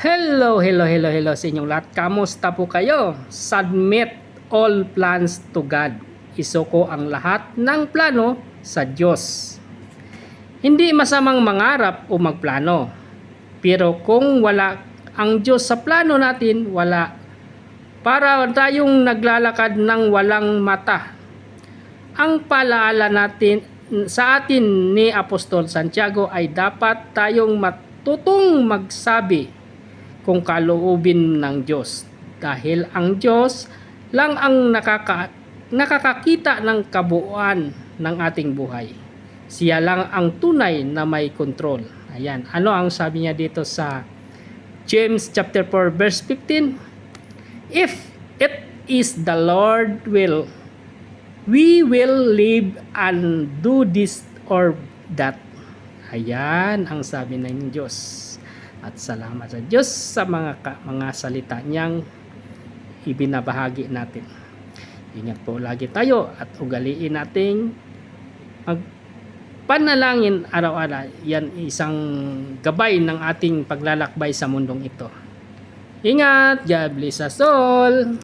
Hello, hello, hello, hello sa inyong lahat. Kamusta po kayo? Submit all plans to God. Isuko ang lahat ng plano sa Diyos. Hindi masamang mangarap o magplano. Pero kung wala ang Diyos sa plano natin, wala. Para tayong naglalakad ng walang mata. Ang palaala natin sa atin ni Apostol Santiago ay dapat tayong matutong magsabi kung kaloobin ng Diyos. Dahil ang Diyos lang ang nakaka, nakakakita ng kabuuan ng ating buhay. Siya lang ang tunay na may control. Ayan. Ano ang sabi niya dito sa James chapter 4 verse 15? If it is the Lord will, we will live and do this or that. Ayan ang sabi ng Diyos. At salamat sa Diyos sa mga ka- mga salita niyang ibinabahagi natin. Ingat po lagi tayo at ugaliin nating mag panalangin araw-araw. Yan isang gabay ng ating paglalakbay sa mundong ito. Ingat! God bless us all!